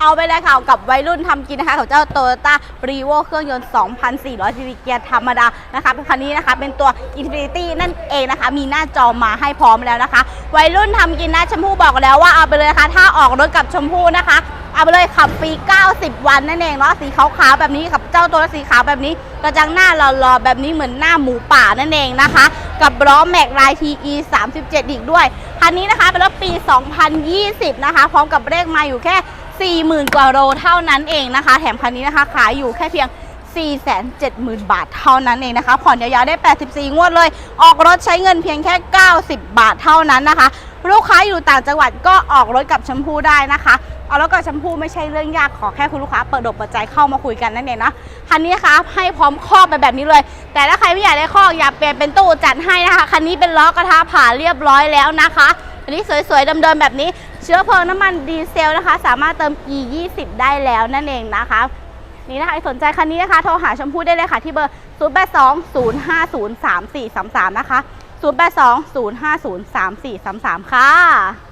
เอาไปเลยค่ะกับวัยรุ่นทำกินนะคะกับเจ้าโตโยต้ารีโวเครื่องยนต์ 2,400ซีซีเกียร์ธรรมดานะคะคันนี้นะคะ เป็นตัว Infinity นั่นเองนะคะ มีหน้าจอมาให้พร้อมแล้วนะคะ วัยรุ่นทำกินนะชมพู่บอกแล้วว่าเอาไปเลยนะคะ ถ้าออกรถกับชมพู่นะคะ เอาไปเลยขับฟรี 90 วันนั่นเองเนาะสีขาวๆแบบนี้กับเจ้าตัวสีขาวแบบนี้กระจังหน้าหล่อๆแบบนี้เหมือนหน้าหมูป่านั่นเองนะคะ กับล้อแม็กลาย TE 37อีกด้วยคันนี้นะคะเป็นรถปี 2020 นะคะ พร้อมกับเลขมาอยู่แค่ 40,000 กว่าโลเท่านั้นเองนะคะ แถมคันนี้นะคะขายอยู่แค่เพียง 470,000 บาทเท่านั้นเองนะคะ ผ่อนยาวๆได้ 84 งวดเลย ออกรถใช้เงินเพียงแค่ 90 บาทเท่านั้นนะคะ ลูกค้าอยู่ต่างจังหวัดก็ออกรถกับชมพู่ได้นะคะเอารถกับชมพู่ไม่ใช่เรื่องยากขอแค่คุณลูกค้าเปิดดกเปิดใจเข้ามาคุยกันนั่นเองนะคันนี้นะคะให้พร้อมครอบไปแบบนี้เลย แต่ถ้าใครไม่อยากได้ครอกอยากเปลี่ยนเป็นตู้จัดให้นะคะคันนี้เป็นล้อกระทะผ่าเรียบร้อยแล้วนะคะ อันนี้สวยๆเดิมๆแบบนี้ ชื้อเพลิงน้ำมันดีเซลนะคะ สามารถเติม e 2 0ได้แล้วนั่นเองนะคะนี่นะคะสนใจคันนี้นะคะ โทรหาชมพู่ได้เลยค่ะ ที่เบอร์ 0 8 2 0 5 0 3 4 3 3 นะคะ 0 8 2 0 5 0 3 4 3 3 ค่ะ